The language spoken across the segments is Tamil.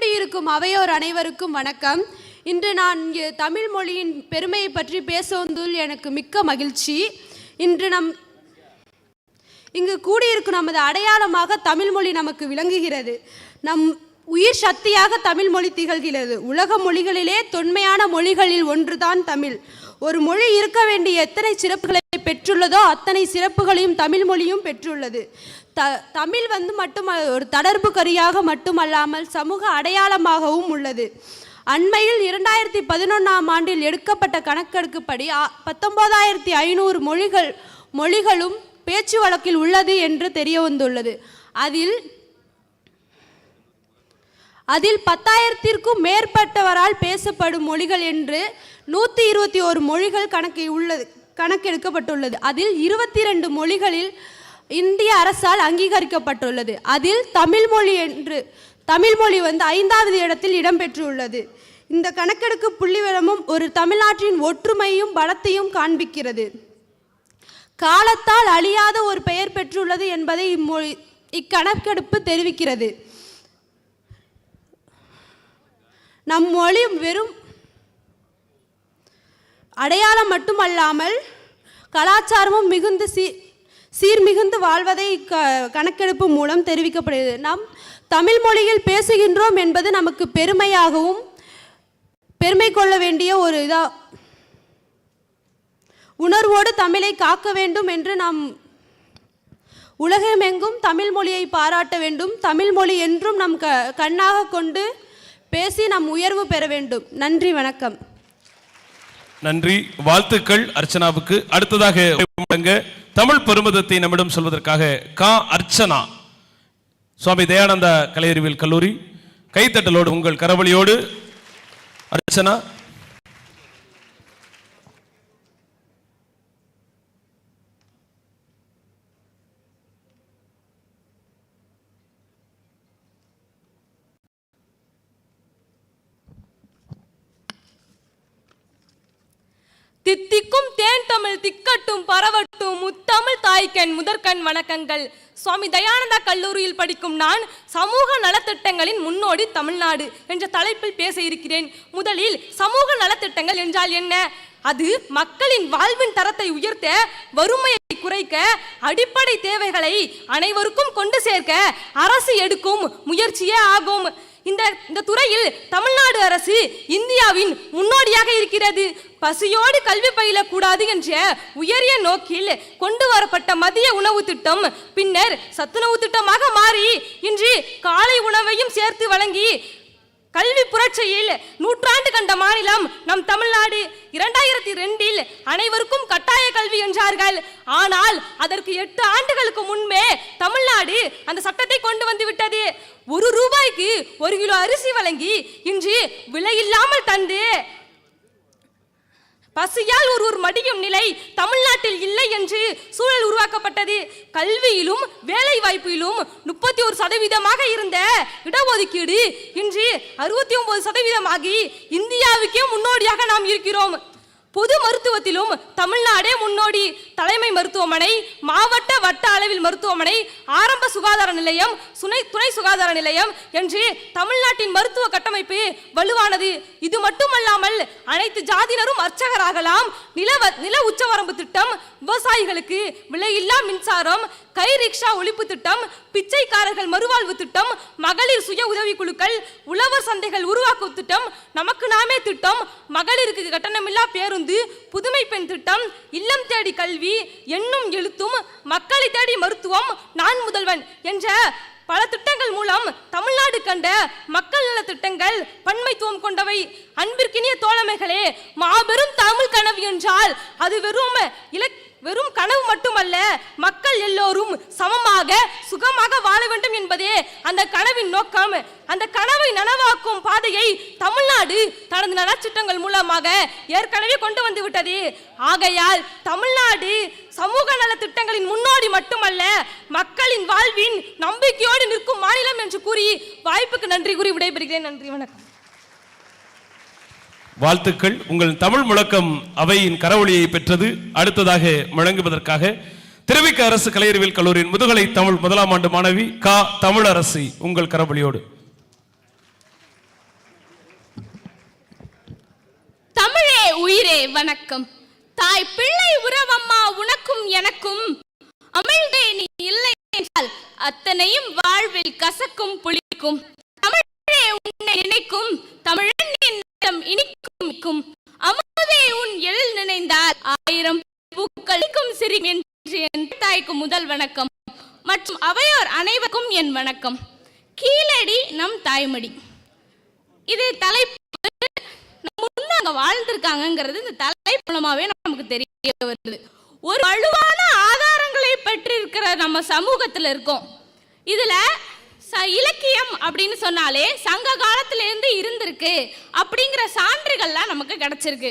கூடியிருக்கும் அவையோர் அனைவருக்கும் வணக்கம். இன்று நான் இங்கு தமிழ் மொழியின் பெருமையை பற்றி பேச வந்துள் எனக்கு மிக்க மகிழ்ச்சி. இன்று நம் இங்கு கூடியிருக்கும் நமது அடையாளமாக தமிழ் மொழி நமக்கு விளங்குகிறது. நம் உயிர் சக்தியாக தமிழ் மொழி திகழ்கிறது. உலக மொழிகளிலே தொன்மையான மொழிகளில் ஒன்றுதான் தமிழ். ஒரு மொழி இருக்க வேண்டிய எத்தனை சிறப்புகளை பெற்றுள்ளதோ அத்தனை சிறப்புகளையும் தமிழ் மொழியும் பெற்றுள்ளது. த தமிழ் வந்து மட்டும் ஒரு தொடர்பு கருவியாக மட்டுமல்லாமல் சமூக அடையாளமாகவும் உள்ளது. அண்மையில் இரண்டாயிரத்தி பதினொன்றாம் ஆண்டில் எடுக்கப்பட்ட கணக்கெடுக்குப்படி பத்தொம்போதாயிரத்தி பத்தொன்பதாயிரத்தி ஐநூறு மொழிகள் மொழிகளும் பேச்சு வழக்கில் உள்ளது என்று தெரிய வந்துள்ளது. அதில் அதில் பத்தாயிரத்திற்கும் மேற்பட்டவரால் பேசப்படும் மொழிகள் என்று நூற்றி இருபத்தி ஒரு மொழிகள் கணக்கு உள்ளது கணக்கெடுக்கப்பட்டுள்ளது. அதில் இருபத்தி ரெண்டு மொழிகளில் இந்திய அரசால் அங்கீகரிக்கப்பட்டுள்ளது. அதில் தமிழ் மொழி என்று தமிழ் மொழி வந்து ஐந்தாவது இடத்தில் இடம்பெற்றுள்ளது. இந்த கணக்கெடுப்பு புள்ளிவிவரமும் ஒரு தமிழ்நாட்டின் ஒற்றுமையும் பலத்தையும் காண்பிக்கிறது. காலத்தால் அழியாத ஒரு பெயர் பெற்றுள்ளது என்பதை இம்மொழி இக்கணக்கெடுப்பு தெரிவிக்கிறது. நம் மொழி வெறும் அடையாளம் மட்டுமல்லாமல் கலாச்சாரமும் மிகுந்து சீ சீர்மிகுந்து வாழ்வதை க கணக்கெடுப்பு மூலம் தெரிவிக்கப்படுகிறது. நாம் தமிழ் மொழியில் பேசுகின்றோம் என்பது நமக்கு பெருமையாகவும் பெருமை கொள்ள வேண்டிய ஒரு இதாக உணர்வோடு தமிழை காக்க வேண்டும் என்று நாம் உலகமெங்கும் தமிழ் மொழியை பாராட்ட வேண்டும். தமிழ் மொழி என்றும் நம் க கண்ணாக கொண்டு பேசி நம் உயர்வு பெற வேண்டும். நன்றி வணக்கம். நன்றி. வாழ்த்துக்கள் அர்ச்சனாவுக்கு. அடுத்ததாக தமிழ் பெருமிதத்தை நம்மிடம் சொல்வதற்காக கா அர்ச்சனா. சுவாமி தயானந்தா கலையறிவியல் கல்லூரி. கைத்தட்டலோடு உங்கள் கரவழியோடு அர்ச்சனா. தித்திக்கும் தேன் தமிழ் திக்கட்டும் பரவட்டும். முத்தமிழ் தாய்க்கண் முதற்கண் வணக்கங்கள். சுவாமி தயானந்தா கல்லூரியில் படிக்கும் நான் சமூக நலத்திட்டங்களின் முன்னோடி தமிழ்நாடு என்ற தலைப்பில் பேச இருக்கிறேன். முதலில் சமூக நலத்திட்டங்கள் என்றால் என்ன? அது மக்களின் வாழ்வின் தரத்தை உயர்த்த வறுமையை குறைக்க அடிப்படை தேவைகளை அனைவருக்கும் கொண்டு சேர்க்க அரசு எடுக்கும் முயற்சியே ஆகும். இந்த இந்த துறையில் தமிழ்நாடு அரசு இந்தியாவின் முன்னோடியாக இருக்கிறது. பசியோடு கல்வி பயிலக்கூடாது என்ற உயரிய நோக்கில் கொண்டு வரப்பட்ட மதிய உணவு திட்டம் பின்னர் சத்துணவு திட்டமாக மாறி இன்று காலை உணவையும் சேர்த்து வழங்கி கல்வி புரட்சியில் நூற்றாண்டு கண்ட மாநிலம் நம் தமிழ்நாடு. இரண்டாயிரத்தி ரெண்டில் அனைவருக்கும் கட்டாய கல்வி என்றார்கள். ஆனால் அதற்கு எட்டு ஆண்டுகளுக்கு முன்பே தமிழ்நாடு அந்த சட்டத்தை கொண்டு வந்து விட்டது. ஒரு ரூபாய்க்கு ஒரு கிலோ அரிசி வழங்கி இன்று விலையில்லாமல் தந்து பசியால் ஒருவர் மடியும் நிலை தமிழ்நாட்டில் இல்லை என்று சூழல் உருவாக்கப்பட்டது. கல்வியிலும் வேலை வாய்ப்பிலும் முப்பத்தி ஒரு சதவீதமாக இருந்த இடஒதுக்கீடு இன்று அறுபத்தி ஒன்பது சதவீதமாகி இந்தியாவுக்கே முன்னோடியாக நாம் இருக்கிறோம். பொது மருத்துவத்திலும் தமிழ்நாடே முன்னோடி தலைமை மருத்துவமனை மாவட்ட வட்ட அளவில் மருத்துவமனை ஆரம்ப சுகாதார நிலையம் சுனை துணை சுகாதார நிலையம் என்று தமிழ்நாட்டின் மருத்துவ கட்டமைப்பு வலுவானது. இது மட்டுமல்லாமல் அனைத்து ஜாதியினரும் அர்ச்சகராகலாம். நில நில உச்சவரம்பு திட்டம் விவசாயிகளுக்கு விலையில்லா மின்சாரம் கை ரிக்ஷா ஒழிப்பு திட்டம் பிச்சைக்காரர்கள் மறுவாழ்வு திட்டம் மகளிர் சுய உதவி குழுக்கள் உழவர் சந்தைகள் உருவாக்கும் திட்டம் நமக்கு நாமே திட்டம் மகளிருக்கு கட்டணமில்லா பேருந்து புதுமை பெண் திட்டம் இல்லம் தேடி கல்வி எண்ணும் எழுத்தும் மக்களை தேடி மருத்துவம் நான் முதல்வன் என்ற பல திட்டங்கள் மூலம் தமிழ்நாடு கண்ட மக்கள் நல திட்டங்கள் பன்மைத்துவம் கொண்டவை. அன்பிற்கினிய தோழமைகளே மாபெரும் தமிழ் கனவு என்றால் அது வெறும் இலக் வெறும் கனவு மட்டுமல்ல மக்கள் எல்லோரும் சமமாக சுகமாக வாழ வேண்டும் என்பதே அந்த கனவின் நோக்கம். அந்த கனவை நனவாக்கும் பாதையை தமிழ்நாடு தனது நலச்சிட்டங்கள் மூலமாக ஏற்கனவே கொண்டு வந்து விட்டது. ஆகையால் தமிழ்நாடு சமூக நல திட்டங்களின் முன்னோடி மட்டுமல்ல மக்களின் வாழ்வின் நம்பிக்கையோடு நிற்கும் மாநிலம் என்று கூறி வாய்ப்புக்கு நன்றி கூறி விடைபெறுகிறேன். நன்றி வணக்கம். வாழ்த்துக்கள். உங்கள் தமிழ் முழக்கம் அவையின் கரவொலியை பெற்றது. அடுத்ததாக முழங்குவதற்காக திருவிக்க அரசு கலையறிவியல் கல்லூரியின் முதுகலை தமிழ் முதலாம் ஆண்டு மாணவி கா. தமிழரசி உங்கள் கரவொலியோடு தமிழே உயிரே வணக்கம். தாய் பிள்ளை உறவம்மா உனக்கும் எனக்கும். அமிழ்தே நீ இல்லை என்றால் அத்தனையும் வாழ்வில் கசக்கும் புளிக்கும். தமிழே உன்னை நினைக்கும். தமிழன் என் என் இனிக்கும் அமுதே உன் எழில் நினைந்தால் ஆயிரம் பூக்களுக்கும் சிரி என்று என் தாய்க்கு முதல் வணக்கம். மற்றும் அவையோர் அனைவருக்கும் என் வணக்கம். கீழடி நம் தாய்மடி. இது தலைப்பு முன்ன அங்க வாழ்ந்திருக்காங்கிறது இந்த தலைப்பு மூலமாவே நமக்கு தெரிய வருது. ஒரு வலுவான ஆதாரங்களை பெற்றிருக்கிற நம்ம சமூகத்துல இருக்கோம். இதுல ச இலக்கியம் அப்படின்னு சொன்னாலே சங்க காலத்திலேருந்து இருந்திருக்கு அப்படிங்கிற சான்றுகள்லாம் நமக்கு கிடச்சிருக்கு.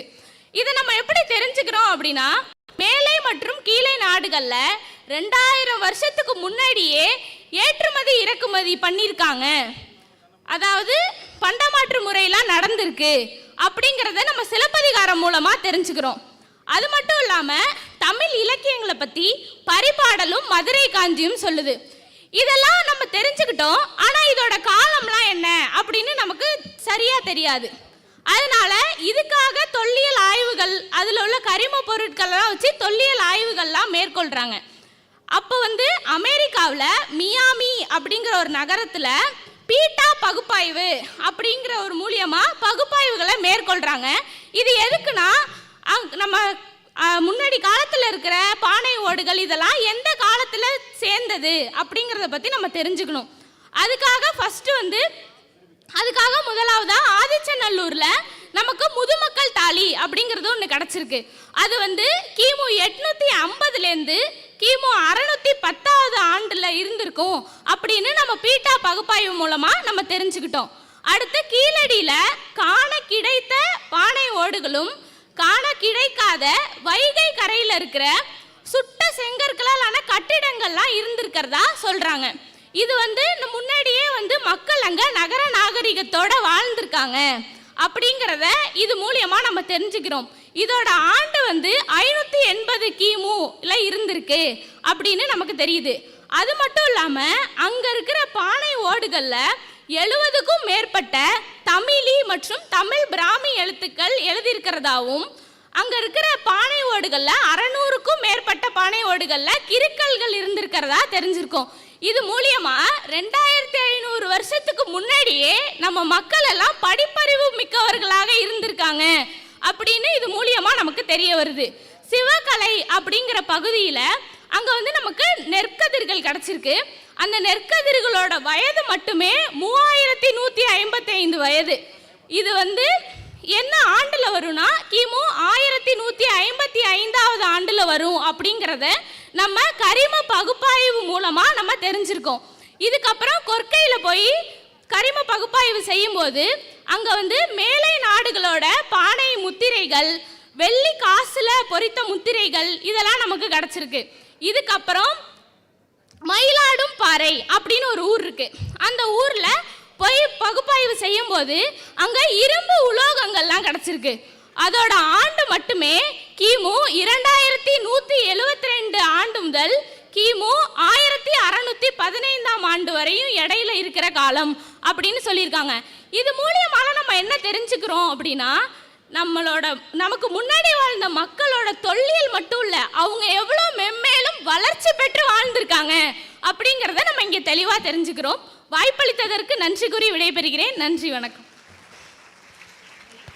இதை நம்ம எப்படி தெரிஞ்சுக்கிறோம் அப்படின்னா மேலை மற்றும் கீழே நாடுகளில் ரெண்டாயிரம் வருஷத்துக்கு முன்னாடியே ஏற்றுமதி இறக்குமதி பண்ணியிருக்காங்க. அதாவது பண்டமாற்று முறையெல்லாம் நடந்திருக்கு அப்படிங்கிறத நம்ம சிலப்பதிகாரம் மூலமாக தெரிஞ்சுக்கிறோம். அது மட்டும் இல்லாமல் தமிழ் இலக்கியங்களை பற்றி பரிபாடலும் மதுரை காஞ்சியும் சொல்லுது. இதெல்லாம் நம்ம தெரிஞ்சுக்கிட்டோம் ஆனா இதோட காலம்லாம் என்ன அப்படின்னு நமக்கு சரியா தெரியாது. அதனால இதுக்காக தொல்லியல் ஆய்வுகள் அதுல உள்ள கரிம பொருட்களெல்லாம் வச்சு தொல்லியல் ஆய்வுகள்லாம் மேற்கொள்றாங்க. அப்போ வந்து அமெரிக்காவில் மியாமி அப்படிங்கிற ஒரு நகரத்தில் பீட்டா பகுப்பாய்வு அப்படிங்கிற ஒரு மூலியமாக பகுப்பாய்வுகளை மேற்கொள்கிறாங்க இது எதுக்குன்னா அங் நம்ம முன்னாடி காலத்தில் இருக்கிற பானை ஓடுகள் இதெல்லாம் எந்த காலத்தில் சேர்ந்தது அப்படிங்கிறத பற்றி நம்ம தெரிஞ்சுக்கணும். அதுக்காக ஃபஸ்ட்டு வந்து அதுக்காக முதலாவதாக ஆதிச்சநல்லூரில் நமக்கு முதுமக்கள் தாலி அப்படிங்கிறது ஒன்று கிடச்சிருக்கு. அது வந்து கிமு எட்நூற்றி ஐம்பதுலேருந்து கிமு அறநூற்றி பத்தாவது ஆண்டில் இருந்திருக்கும் அப்படின்னு நம்ம பீட்டா பகுப்பாய்வு மூலமாக நம்ம தெரிஞ்சுக்கிட்டோம். அடுத்து கீழடியில் காண கிடைத்த பானை ஓடுகளும் காண கிடைக்காத வைகை கரையில் இருக்கிற சுட்ட செங்கற்களால் ஆன கட்டிடங்கள்லாம் இருந்திருக்கிறதா சொல்கிறாங்க இது வந்து முன்னாடியே வந்து மக்கள் அங்கே நகர நாகரிகத்தோட வாழ்ந்திருக்காங்க அப்படிங்கிறத இது மூலியமாக நம்ம தெரிஞ்சுக்கிறோம். இதோட ஆண்டு வந்து ஐநூற்றி எண்பது கிமுல இருந்திருக்கு அப்படின்னு நமக்கு தெரியுது. அது மட்டும் இல்லாமல் அங்கே இருக்கிற பானை ஓடுகளில் எழுபதுக்கும் மேற்பட்ட தமிழி மற்றும் தமிழ் பிராமி எழுத்துக்கள் எழுதியிருக்கிறதாவும் அங்க இருக்கிற பானை ஓடுகள்ல அறநூறுக்கும் மேற்பட்ட பானை ஓடுகள்ல கிருக்கல்கள் இருந்திருக்கிறதா தெரிஞ்சிருக்கோம். இது மூலியமா ரெண்டாயிரத்தி ஐநூறு வருஷத்துக்கு முன்னாடியே நம்ம மக்கள் எல்லாம் படிப்பறிவு மிக்கவர்களாக இருந்திருக்காங்க அப்படின்னு இது மூலியமா நமக்கு தெரிய வருது. சிவகலை அப்படிங்கிற பகுதியில் அங்கே வந்து நமக்கு நெற்கதிர்கள் கிடச்சிருக்கு. அந்த நெற்கதிர்களோட வயது மட்டுமே மூவாயிரத்தி நூற்றி ஐம்பத்தைந்து வயது. இது வந்து என்ன ஆண்டில் வரும்னா கிமு ஆயிரத்தி நூற்றி ஐம்பத்தி ஐந்தாவது ஆண்டில் வரும் அப்படிங்கிறத நம்ம கரிம பகுப்பாய்வு மூலமாக நம்ம தெரிஞ்சிருக்கோம். இதுக்கப்புறம் கொற்கையில் போய் கரிம பகுப்பாய்வு செய்யும்போது அங்கே வந்து மேலை நாடுகளோட பானை முத்திரைகள் வெள்ளி காசில் பொறித்த முத்திரைகள் இதெல்லாம் நமக்கு கிடச்சிருக்கு. இதுக்கப்புறம் மயிலாடும் பாறை அப்படின்னு ஒரு ஊர் இருக்கு. அந்த ஊர்ல போய் பகுப்பாய்வு செய்யும் போது அங்க இரும்பு உலோகங்கள்லாம் கிடைச்சிருக்கு. அதோட ஆண்டு மட்டுமே கிமு இரண்டாயிரத்தி நூத்தி எழுவத்தி ரெண்டு ஆண்டு முதல் கிமு ஆயிரத்தி அறநூத்தி பதினைந்தாம் ஆண்டு வரையும் இடையில இருக்கிற காலம் அப்படின்னு சொல்லியிருக்காங்க. இது மூலியமால நம்ம என்ன தெரிஞ்சுக்கிறோம் அப்படின்னா நம்மளோட நமக்கு முன்னாடி வாழ்ந்த மக்களோட தொல்லியல் மட்டும் இல்லை அவங்க எவ்வளோ மென்மேலும் வளர்ச்சி பெற்று வாழ்ந்திருக்காங்க அப்படிங்கிறத நம்ம இங்கே தெளிவாக தெரிஞ்சுக்கிறோம். வாய்ப்பளித்ததற்கு நன்றி கூறி விடைபெறுகிறேன். நன்றி வணக்கம்.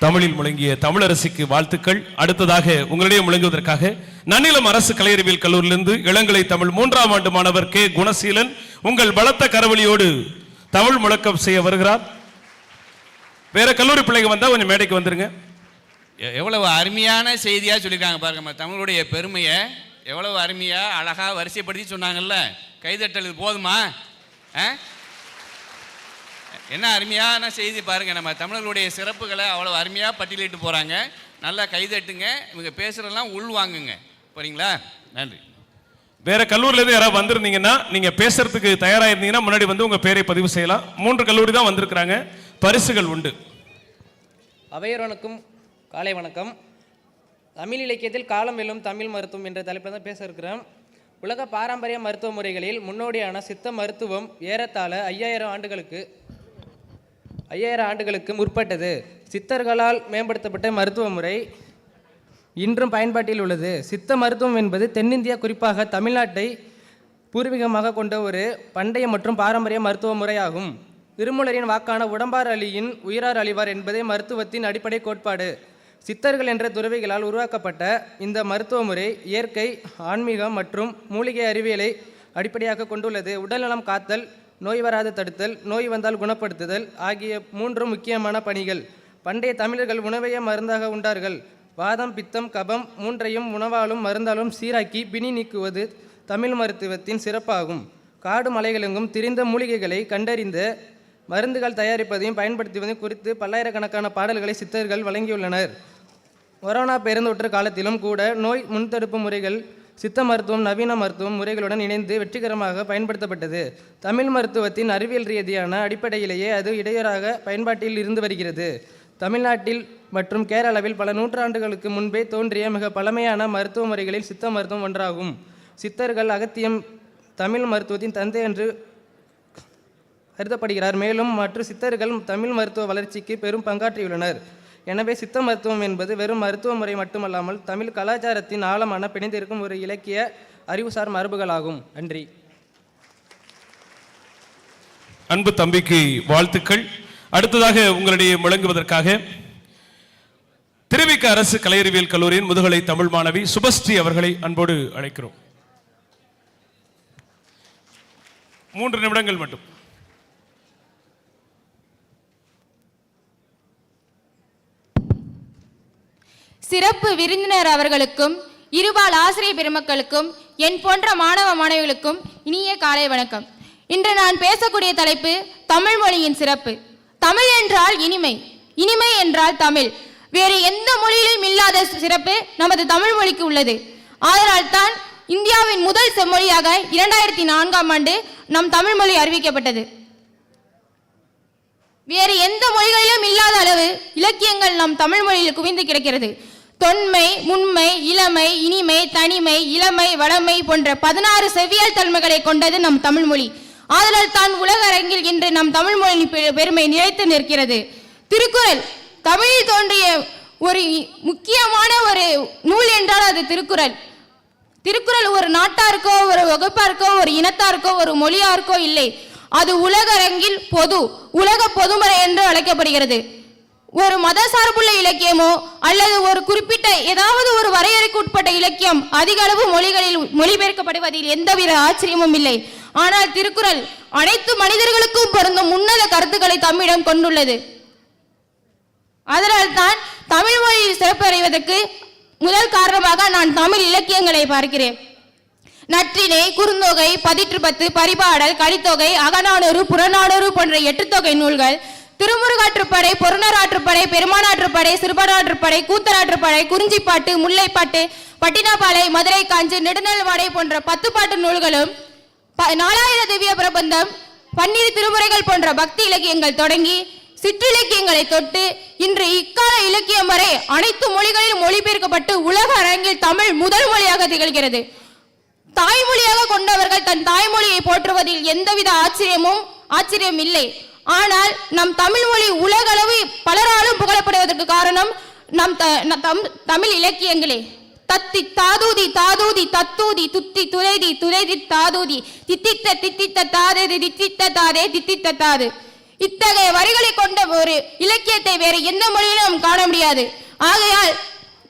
தமிழில் முழங்கிய தமிழரசிக்கு வாழ்த்துக்கள். அடுத்ததாக உங்களிடையே முழங்குவதற்காக நன்னிலம் அரசு கலையறிவியல் கல்லூரியிலிருந்து இளங்கலை தமிழ் மூன்றாம் ஆண்டு மாணவர் கே. குணசீலன் உங்கள் பலத்த கரவழியோடு தமிழ் முழக்கம் செய்ய வருகிறார். வேற கல்லூரி பிள்ளைங்க வந்தால் கொஞ்சம் மேடைக்கு வந்துருங்க. எவ்வளவு அருமையான செய்தியாக சொல்லியிருக்காங்க பாருங்க நம்ம தமிழுடைய பெருமையை எவ்வளவு அருமையாக அழகாக வரிசைப்படுத்தி சொன்னாங்கல்ல? கைதட்டல் இது போதுமா? ஆ? என்ன அருமையான செய்தி பாருங்க நம்ம தமிழர்களுடைய சிறப்புகளை அவ்வளவு அருமையாக பட்டியலிட்டு போகிறாங்க நல்லா கைதட்டுங்க இவங்க பேசுகிறதெல்லாம் உள்வாங்குங்க போறீங்களா நன்றி. வேற கல்லூரில இருந்து யாராவது வந்திருந்தீங்கன்னா நீங்க பேசுறதுக்கு தயாரா இருந்தீங்கன்னா முன்னாடி வந்து உங்க பேரை பதிவு செய்யலாம். மூன்று கல்லூரி தான் வந்திருக்கிறாங்க. பரிசுகள் உண்டு. அவையரனுக்கும் காலை வணக்கம். தமிழ் இலக்கியத்தில் காலம் வெல்லும் தமிழ் மருத்துவம் என்ற தலைப்பில் தான் பேச இருக்கிறோம். உலக பாரம்பரிய மருத்துவ முறைகளில் முன்னோடியான சித்த மருத்துவம் ஏறத்தாழ ஐயாயிரம் ஆண்டுகளுக்கு ஐயாயிரம் ஆண்டுகளுக்கு முற்பட்டது. சித்தர்களால் மேம்படுத்தப்பட்ட மருத்துவ முறை இன்றும் பயன்பாட்டில் உள்ளது. சித்த மருத்துவம் என்பது தென்னிந்தியா குறிப்பாக தமிழ்நாட்டை பூர்வீகமாக கொண்ட ஒரு பண்டைய மற்றும் பாரம்பரிய மருத்துவ முறையாகும். திருமூலரின் வாக்கான உடம்பார் அழியின் உயிரார் அழிவார் என்பதே மருத்துவத்தின் அடிப்படை கோட்பாடு. சித்தர்கள் என்ற துறவிகளால் உருவாக்கப்பட்ட இந்த மருத்துவ முறை இயற்கை ஆன்மீகம் மற்றும் மூலிகை அறிவியலை அடிப்படையாக கொண்டுள்ளது. உடல்நலம் காத்தல் நோய் வராது தடுத்தல் நோய் வந்தால் குணப்படுத்துதல் ஆகிய மூன்று முக்கியமான பணிகள். பண்டைய தமிழர்கள் உணவையே மருந்தாக உண்டார்கள். வாதம் பித்தம் கபம் மூன்றையும் உணவாலும் மருந்தாலும் சீராக்கி பிணி நீக்குவது தமிழ் மருத்துவத்தின் சிறப்பாகும். காடு மலைகளெங்கும் திரிந்த மூலிகைகளை கண்டறிந்து மருந்துகள் தயாரிப்பதையும் பயன்படுத்துவதையும் குறித்து பல்லாயிரக்கணக்கான பாடல்களை சித்தர்கள் வழங்கியுள்ளனர். கொரோனா பெருந்தொற்று காலத்திலும் கூட நோய் முன்தடுப்பு முறைகள் சித்த மருத்துவம் நவீன மருத்துவம் முறைகளுடன் இணைந்து வெற்றிகரமாக பயன்படுத்தப்பட்டது. தமிழ் மருத்துவத்தின் அறிவியல் ரீதியான அடிப்படையிலேயே அது இடையூறாக பயன்பாட்டில் இருந்து வருகிறது. தமிழ்நாட்டில் மற்றும் கேரளாவில் பல நூற்றாண்டுகளுக்கு முன்பே தோன்றிய மிக பழமையான மருத்துவ முறைகளில் சித்த மருத்துவம் ஒன்றாகும். சித்தர்கள் அகத்தியம் தமிழ் மருத்துவத்தின் தந்தை என்று கருதப்படுகிறார். மேலும் மற்ற சித்தர்கள் தமிழ் மருத்துவ வளர்ச்சிக்கு பெரும் பங்காற்றியுள்ளனர். எனவே சித்த மருத்துவம் என்பது வெறும் மருத்துவ முறை மட்டுமல்லாமல் தமிழ் கலாச்சாரத்தின் ஆழமான பிணைந்திருக்கும் ஒரு இலக்கிய அறிவுசார் மரபுகளாகும். நன்றி. அன்பு தம்பிக்கு வாழ்த்துக்கள். அடுத்ததாக உங்களுடைய முழங்குவதற்காக திருவிக்க அரசு கலையறிவியல் கல்லூரியின் முதுகலை தமிழ் மாணவி சுபஸ்ரீ அவர்களை அன்போடு அழைக்கிறோம். மூன்று நிமிடங்கள் மட்டும். சிறப்பு விருந்தினர் அவர்களுக்கும் இருபால் ஆசிரியர் பெருமக்களுக்கும் என் போன்ற மாணவ மாணவிகளுக்கும் இனிய காலை வணக்கம். இன்று நான் பேசக்கூடிய தலைப்பு தமிழ் மொழியின் சிறப்பு. தமிழ் என்றால் இனிமை. இனிமை என்றால் தமிழ். வேறு எந்த மொழியிலும் இல்லாத சிறப்பு நமது தமிழ் மொழிக்கு உள்ளது. அதனால் தான் இந்தியாவின் முதல் செம்மொழியாக இரண்டாயிரத்தி நான்காம் ஆண்டு நம் தமிழ் மொழி அறிவிக்கப்பட்டது. வேறு எந்த மொழிகளிலும் இல்லாத அளவு இலக்கியங்கள் நம் தமிழ் மொழியில் குவிந்து கிடக்கிறது. தொன்மை முன்மை இளமை இனிமை தனிமை இளமை வளமை போன்ற பதினாறு செவ்வியல் தன்மைகளை கொண்டது நம் தமிழ் மொழி. ஆதலால் தான் உலக அரங்கில் இன்று நம் தமிழ் மொழியின் பெருமை நிலைத்து நிற்கிறது. திருக்குறள் தமிழில் தோன்றிய ஒரு முக்கியமான ஒரு நூல் என்றால் அது திருக்குறள். திருக்குறள் ஒரு நாட்டாருக்கோ ஒரு வகுப்பாருக்கோ ஒரு இனத்தாருக்கோ ஒரு மொழியாருக்கோ இல்லை. அது உலக அரங்கில் பொது உலக பொதுமறை என்று அழைக்கப்படுகிறது. ஒரு மத சார்புள்ள இலக்கியமோ அல்லது ஒரு குறிப்பிட்ட ஏதாவது ஒரு வரையறைக்கு உட்பட்ட இலக்கியம் அதிக அளவு மொழிகளில் மொழிபெயர்க்கப்படுவதில் எந்தவித ஆச்சரியமும் இல்லை. ஆனால் திருக்குறள் அனைத்து மனிதர்களுக்கும் பொருந்தும் உன்னத கருத்துக்களை தம்மிடம் கொண்டுள்ளது. அதனால் தான் தமிழ் மொழி சிறப்படைவதற்கு முதல் காரணமாக நான் தமிழ் இலக்கியங்களை பார்க்கிறேன். நற்றினை குறுந்தொகை பதிற்றுப்பத்து பரிபாடல் கலித்தொகை அகநானூறு புறநானூறு போன்ற எட்டுத்தொகை நூல்கள் திருமுருகாற்றுப்படை பொருணராற்றுப்படை பெருமானாற்றுப்படை சிறுபனாற்றுப்படை கூத்தராற்றுப்படை குறிஞ்சிப்பாட்டு முல்லைப்பாட்டு பட்டினப்பாலை மதுரை காஞ்சி நெடுநல்வாடை போன்ற பத்து பாட்டு நூல்களும் ப- நாலாயிர திவ்ய பிரபந்தம் பன்னிரு திருமுறைகள் போன்ற பக்தி இலக்கியங்கள் தொடங்கி சிற்றிலக்கியங்களை தொட்டு இன்று இக்கால இலக்கியம் வரை அனைத்து மொழிகளிலும் மொழிபெயர்க்கப்பட்டு உலக அரங்கில் தமிழ் முதல் மொழியாக திகழ்கிறது. தாய்மொழியாக கொண்டவர்கள் தன் தாய்மொழியை போற்றுவதில் எந்தவித ஆச்சரியமும் ஆச்சரியம் இல்லை ஆனால் நம் தமிழ் மொழி உலகளவு பலராலும் புகழப்படுவதற்கு காரணம் நம் த- ந- தம்- தமிழ் இலக்கியங்களே. தத்தி தாதூதி தாதூதி தத்தூதி துத்தி துரைதி துரைதி தாதூதி. தித்தித்த தித்தித்த தாதேதி தித்தித்த தாதே தித்தித்த தாது. இத்தகைய வரிகளை கொண்ட ஒரு இலக்கியத்தை வேறு எந்த மொழியிலும் நாம் காண முடியாது. ஆகையால்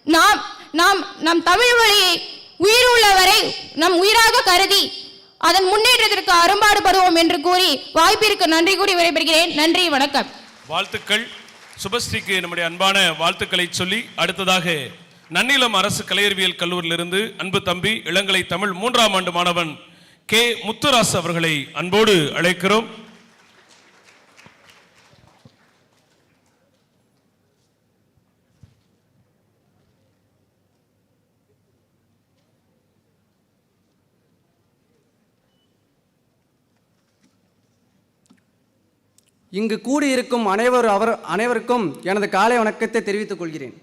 நாம் நாம் நம் தமிழ் மொழியை உயிர் உள்ளவரை நம் உயிராக கருதி அதன் முன்னேற்றத்திற்கு அரும்பாடுபடுவோம் என்று கூறி வாய்ப்பிற்கு நன்றி கூறி விடைபெறுகிறேன். நன்றி வணக்கம். வாழ்த்துக்கள். சுபஸ்ரீக்கு நம்முடைய அன்பான வாழ்த்துக்களை சொல்லி அடுத்ததாக நன்னிலம் அரசு கலையறிவியல் கல்லூரியிலிருந்து அன்பு தம்பி இளங்கலை தமிழ் மூன்றாம் ஆண்டு மாணவன் கே முத்துராஸ் அவர்களை அன்போடு அழைக்கிறோம். இங்கு கூடியிருக்கும் அனைவர் அவர் அனைவருக்கும் எனது காலை வணக்கத்தை தெரிவித்துக் கொள்கிறேன்.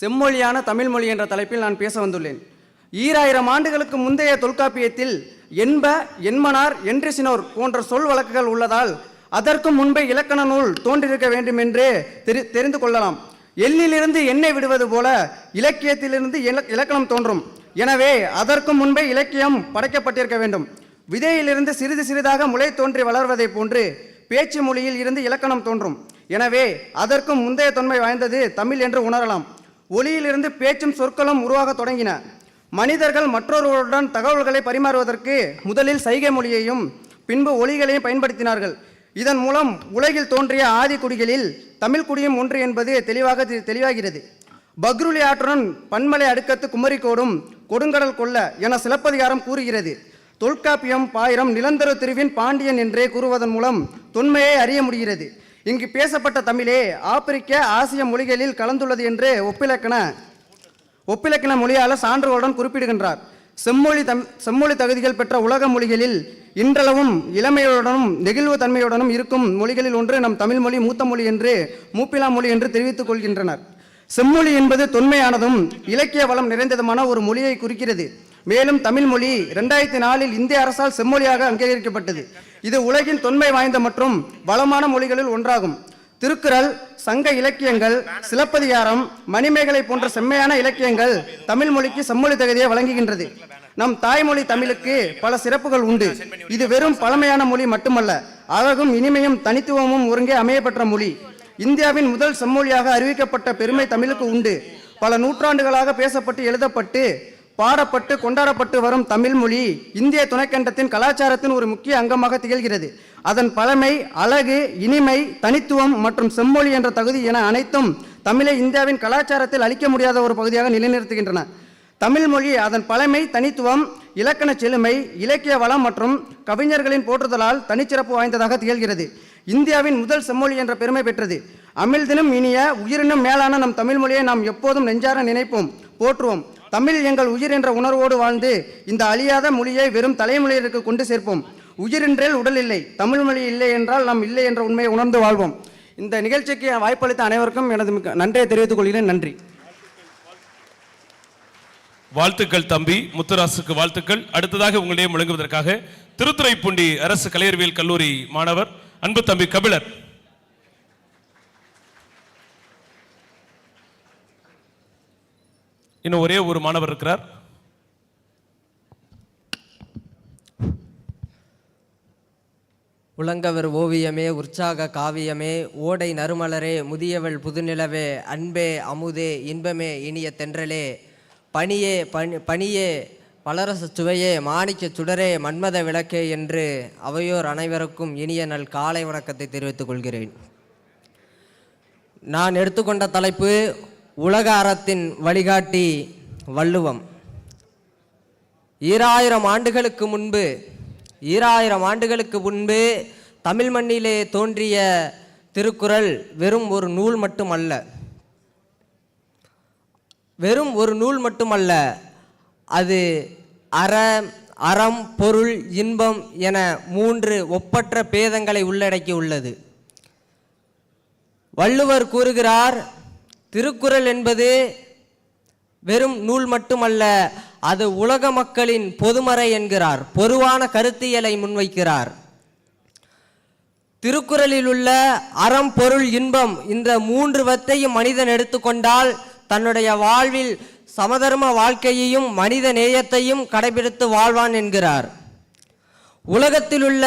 செம்மொழியான தமிழ் மொழி என்ற தலைப்பில் நான் பேச வந்துள்ளேன். ஈராயிரம் ஆண்டுகளுக்கு முந்தைய தொல்காப்பியத்தில் என்ப என்மனார் என்றிசினோர் போன்ற சொல் வழக்குகள் உள்ளதால் அதற்கும் முன்பே இலக்கண நூல் தோன்றியிருக்க வேண்டும் என்றே தெரி தெரிந்து கொள்ளலாம். எள்ளிலிருந்து எண்ணெய் விடுவது போல இலக்கியத்திலிருந்து இலக்- இலக்கணம் தோன்றும். எனவே அதற்கு முன்பே இலக்கியம் படைக்கப்பட்டிருக்க வேண்டும். விதையிலிருந்து சிறிது சிறிதாக முளை தோன்றி வளர்வதைப் போன்று பேச்சு மொழியில் இருந்து இலக்கணம் தோன்றும். எனவே அதற்கும் முந்தைய தொன்மை வாய்ந்தது தமிழ் என்று உணரலாம். ஒளியிலிருந்து பேச்சும் சொற்களும் உருவாகத் தொடங்கின. மனிதர்கள் மற்றொருவருடன் தகவல்களை பரிமாறுவதற்கு முதலில் சைகை மொழியையும் பின்பு ஒலிகளையும் பயன்படுத்தினார்கள். இதன் மூலம் உலகில் தோன்றிய ஆதி குடிகளில் தமிழ் குடியும் ஒன்று என்பது தெளிவாக தெளிவாகிறது. பக்ருலி ஆற்றுடன் பன்மலை அடுக்கத்து குமரிக்கோடும் கொடுங்கடல் கொல்ல என சிலப்பதிகாரம் கூறுகிறது. தொல்காப்பியம் பாயிரம் நிலந்தர திருவின் பாண்டியன் என்றே கூறுவதன் மூலம் தொன்மையை அறிய முடிகிறது. இங்கு பேசப்பட்ட தமிழே ஆப்பிரிக்க ஆசிய மொழிகளில் கலந்துள்ளது என்று ஒப்பிலக்கண ஒப்பிலக்கண மொழியாளர் சான்றுகளுடன் குறிப்பிடுகின்றார். செம்மொழி தம் செம்மொழி தகுதிகள் பெற்ற உலக மொழிகளில் இன்றளவும் இளமையுடனும் நெகிழ்வு தன்மையுடனும் இருக்கும் மொழிகளில் ஒன்று நம் தமிழ் மொழி மூத்த மொழி என்று மூப்பிலா மொழி என்று தெரிவித்துக் கொள்கின்றனர். செம்மொழி என்பது தொன்மையானதும் இலக்கிய வளம் நிறைந்ததுமான ஒரு மொழியை குறிக்கிறது. மேலும் தமிழ் மொழி ரெண்டாயிரத்தி நாலில் இந்திய அரசால் செம்மொழியாக அங்கீகரிக்கப்பட்டது. இது உலகின் தொன்மை வாய்ந்த மற்றும் வளமான மொழிகளில் ஒன்றாகும். திருக்குறள் சங்க இலக்கியங்கள் சிலப்பதிகாரம் மணிமேகலை போன்ற செம்மையான இலக்கியங்கள் தமிழ் மொழிக்கு செம்மொழி தகுதியை வழங்குகின்றது. நம் தாய்மொழி தமிழுக்கு பல சிறப்புகள் உண்டு. இது வெறும் பழமையான மொழி மட்டுமல்ல அழகும் இனிமையும் தனித்துவமும் ஒருங்கே அமையப்பெற்ற மொழி. இந்தியாவின் முதல் செம்மொழியாக அறிவிக்கப்பட்ட பெருமை தமிழுக்கு உண்டு. பல நூற்றாண்டுகளாக பேசப்பட்டு எழுதப்பட்டு பாடப்பட்டு கொண்டாடப்பட்டு வரும் தமிழ் மொழி இந்திய துணைக்கண்டத்தின் கலாச்சாரத்தின் ஒரு முக்கிய அங்கமாக திகழ்கிறது. அதன் பழமை அழகு இனிமை தனித்துவம் மற்றும் செம்மொழி என்ற தகுதி என அனைத்தும் தமிழை இந்தியாவின் கலாச்சாரத்தில் அழிக்க முடியாத ஒரு பகுதியாக நிலைநிறுத்துகின்றன. தமிழ் மொழி அதன் பழமை தனித்துவம் இலக்கண செழுமை இலக்கிய வளம் மற்றும் கவிஞர்களின் போற்றுதலால் தனிச்சிறப்பு வாய்ந்ததாக திகழ்கிறது. இந்தியாவின் முதல் செம்மொழி என்ற பெருமை பெற்றது. அமிழ்தினும் இனிய உயிரினும் மேலான நம் தமிழ் மொழியை நாம் எப்போதும் நெஞ்சார நினைப்போம் போற்றுவோம். தமிழ் எங்கள் உயிர் என்ற உணர்வோடு வாழ்ந்து இந்த அழியாத மொழியை வெறும் தலைமொழியிற்கு கொண்டு சேர்ப்போம். உயிரின்றே உடல் இல்லை தமிழ் மொழி இல்லை என்றால் நாம் இல்லை என்ற உண்மையை உணர்ந்து வாழ்வோம். இந்த நிகழ்ச்சிக்கு வாய்ப்பளித்த அனைவருக்கும் எனது மிக நன்றியை தெரிவித்துக் கொள்கிறேன். நன்றி. வாழ்த்துக்கள் தம்பி. முத்துராசுக்கு வாழ்த்துக்கள். அடுத்ததாக உங்களிடையே முழங்குவதற்காக திருத்துறைப்பூண்டி அரசு கலையறிவியல் கல்லூரி மாணவர் அன்பு தம்பி கபிலர். இன்னும் ஒரே ஒரு மாணவர் இருக்கிறார். உலங்கவர் ஓவியமே உற்சாக காவியமே ஓடை நறுமலரே முதியவள் புதுநிலவே அன்பே அமுதே இன்பமே இனிய தென்றலே பனியே பனி பனியே பலரச சுவையே மாணிக்க சுடரே மன்மத விளக்கே என்று அவையோர் அனைவருக்கும் இனிய நல் காலை வணக்கத்தை தெரிவித்துக் கொள்கிறேன். நான் எடுத்துக்கொண்ட தலைப்பு உலக அறத்தின் வழிகாட்டி வள்ளுவம். ஈராயிரம் ஆண்டுகளுக்கு முன்பு ஈராயிரம் ஆண்டுகளுக்கு முன்பு தமிழ் மண்ணிலே தோன்றிய திருக்குறள் வெறும் ஒரு நூல் மட்டுமல்ல. வெறும் ஒரு நூல் மட்டுமல்ல அது அற அறம் பொருள் இன்பம் என மூன்று ஒப்பற்ற பேதங்களை உள்ளடக்கி உள்ளது வள்ளுவர் கூறுகிறார் திருக்குறள் என்பது வெறும் நூல் மட்டுமல்ல அது உலக மக்களின் பொதுமறை என்கிறார். பொதுவான கருத்தியலை முன்வைக்கிறார். திருக்குறளில் உள்ள அறம் பொருள் இன்பம் இந்த மூன்று வத்தையும் மனிதன் எடுத்துக்கொண்டால் தன்னுடைய வாழ்வில் சமதர்ம வாழ்க்கையையும் மனித நேயத்தையும் கடைபிடித்து வாழ்வான் என்கிறார். உலகத்தில் உள்ள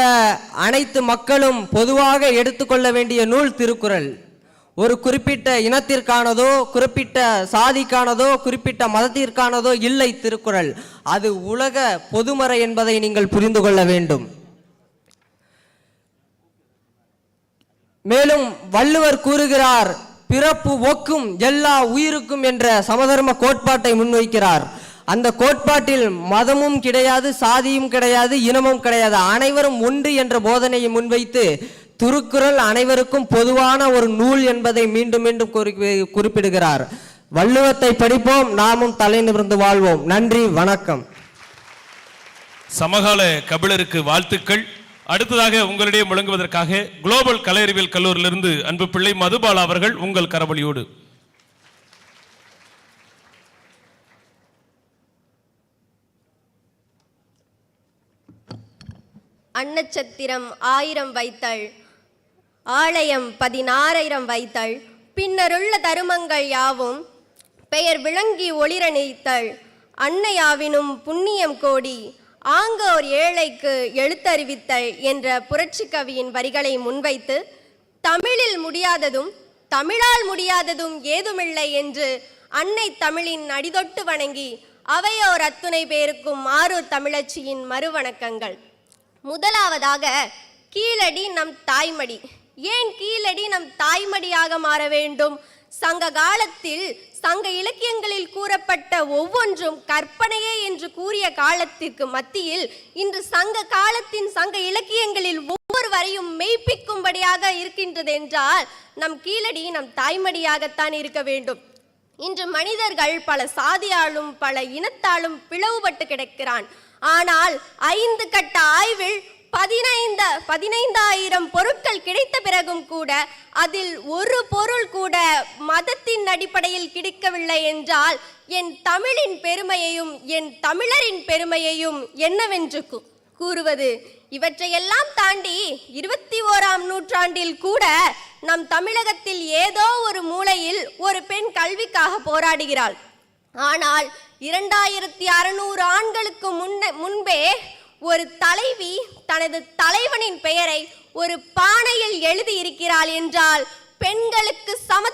அனைத்து மக்களும் பொதுவாக எடுத்துக்கொள்ள வேண்டிய நூல் திருக்குறள். ஒரு குறிப்பிட்ட இனத்திற்கானதோ குறிப்பிட்ட சாதிக்கானதோ குறிப்பிட்ட மதத்திற்கானதோ இல்லை திருக்குறள். அது உலக பொதுமறை என்பதை நீங்கள் புரிந்து கொள்ள வேண்டும். மேலும் வள்ளுவர் கூறுகிறார் பிறப்பு ஒக்கும் எல்லா உயிருக்கும் என்ற சமதர்ம கோட்பாட்டை முன்வைக்கிறார். அந்த கோட்பாட்டில் மதமும் கிடையாது சாதியும் கிடையாது இனமும் கிடையாது. அனைவரும் ஒன்று என்ற போதனையை முன்வைத்து திருக்குறள் அனைவருக்கும் பொதுவான ஒரு நூல் என்பதை மீண்டும் மீண்டும் குறி- குறிப்பிடுகிறார். வள்ளுவத்தை படிப்போம் நாமும் தலை நிமிர்ந்து வாழ்வோம். நன்றி வணக்கம். சமகால கபிலருக்கு வாழ்த்துக்கள். அடுத்ததாக உங்களிடையே முழங்குவதற்காக குளோபல் கலையறிவியல் கல்லூரியிலிருந்து அன்பு பிள்ளை மதுபாலா அவர்கள் உங்கள் கரவழியோடு அன்னச்சத்திரம் ஆயிரம் வைத்தல். ஆலயம் பதினாறாயிரம் வைத்தல். பின்னருள்ள தருமங்கள் யாவும் பெயர் விளங்கி ஒளிரணித்தள் அன்னையாவினும் புண்ணியம் கோடி ஆங்கோர் ஏழைக்கு எழுத்தறிவித்தல் என்ற புரட்சி கவியின் வரிகளை முன்வைத்து தமிழில் முடியாததும் தமிழால் முடியாததும் ஏதுமில்லை என்று அன்னை தமிழின் அடிதொட்டு வணங்கி அவையோர் அத்துணை பேருக்கும் ஆரூர் தமிழச்சியின் மறுவணக்கங்கள். முதலாவதாக கீழடி நம் தாய்மடி. ஏன் கீழடி நம் தாய்மடியாக மாற வேண்டும்? சங்க காலத்தில் சங்க இலக்கியங்களில் கூறப்பட்ட ஒவ்வொன்றும் கற்பனையே என்று கூறிய காலத்திற்கு மத்தியில் இன்று சங்க காலத்தின் சங்க இலக்கியங்களில் ஒவ்வொரு வரையும் மெய்ப்பிக்கும்படியாக இருக்கின்றது என்றால் நம் கீழடி நம் தாய்மடியாகத்தான் இருக்க வேண்டும். இன்று மனிதர்கள் பல சாதியாலும் பல இனத்தாலும் பிளவுபட்டு கிடக்கிறான். ஆனால் ஐந்து கட்ட ஆய்வில் பதினைந்து பதினைந்தாயிரம் பொருட்கள் கிடைத்த பிறகும் கூட அதில் ஒரு பொருள் கூட மதத்தின் அடிப்படையில் கிடைக்கவில்லை என்றால் என் தமிழின் பெருமையையும் என் தமிழரின் பெருமையையும் என்னவென்று கூறுவது இவற்றையெல்லாம் தாண்டி இருபத்தி ஓராம் நூற்றாண்டில் கூட நம் தமிழகத்தில் ஏதோ ஒரு மூலையில் ஒரு பெண் கல்விக்காக போராடுகிறாள். ஆனால் இரண்டாயிரத்தி அறுநூறு ஆண்களுக்கு முன்ன முன்பே ஒரு தலைவி தனது தலைவனின் பெயரை ஒரு பானையில் எழுதியிருக்கிறாள் என்றால் பெண்களுக்கு சமத்துவம்